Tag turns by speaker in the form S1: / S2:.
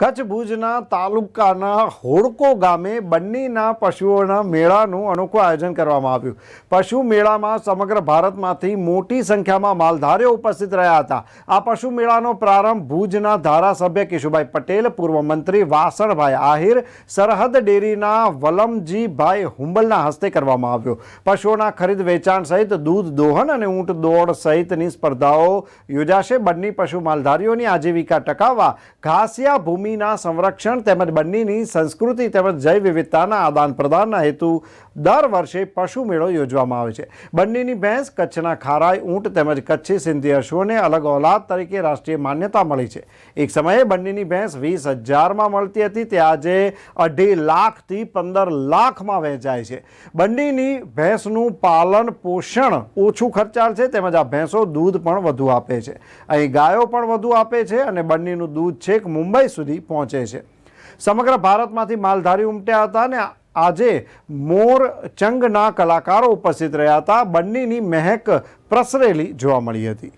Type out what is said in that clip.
S1: કચ્છ ભુજના તાલુકાના હોડકો ગામે બંનીના પશુઓના મેળાનું અનોખું આયોજન કરવામાં આવ્યું. પશુ મેળામાં સમગ્ર ભારતમાંથી મોટી સંખ્યામાં માલધારીઓ ઉપસ્થિત રહ્યા હતા. આ પશુ મેળાનો પ્રારંભ ભુજના ધારાસભ્ય કેશુભાઈ પટેલ, પૂર્વ મંત્રી વાસણભાઈ આહિર, સરહદ ડેરીના વલમજીભાઈ હુંબલના હસ્તે કરવામાં આવ્યો. પશુઓના ખરીદ વેચાણ સહિત દૂધ, દોહન અને ઊંટ દોડ સહિતની સ્પર્ધાઓ યોજાશે. બંની પશુ માલધારીઓની આજીવિકા ટકાવવા ઘાસિયા ભૂમિના સંરક્ષણ તેમજ બંનેની સંસ્કૃતિ તેમજ જૈવ વિવિધતાના આદાન પ્રદાનના હેતુ દર વર્ષે પશુ મેળો યોજવામાં આવે છે. બંનેની ભેંસ, કચ્છના ખારાઈ, ઊંટ તેમજ કચ્છી સિંધી અશ્વને અલગ ઓલાદ તરીકે રાષ્ટ્રીય માન્યતા મળી છે. એક સમયે બંનેની ભેંસ વીસ હજારમાં મળતી હતી, તે આજે અઢી લાખથી પંદર લાખમાં વહેંચાય છે. બંનીની ભેંસનું પાલન, પોષણ ઓછું ખર્ચાળ છે, તેમજ આ ભેંસો દૂધ પણ વધુ આપે છે. અહીં ગાયો પણ વધુ આપે છે અને બંનીનું દૂધ છેક મુંબઈ સુધી પહોંચે છે. સમગ્ર ભારતમાંથી માલધારી ઉમટ્યા હતા અને આજે મોર ચંગના કલાકારો ઉપસ્થિત રહ્યા હતા. બંનેની મહેક પ્રસરેલી જોવા મળી હતી.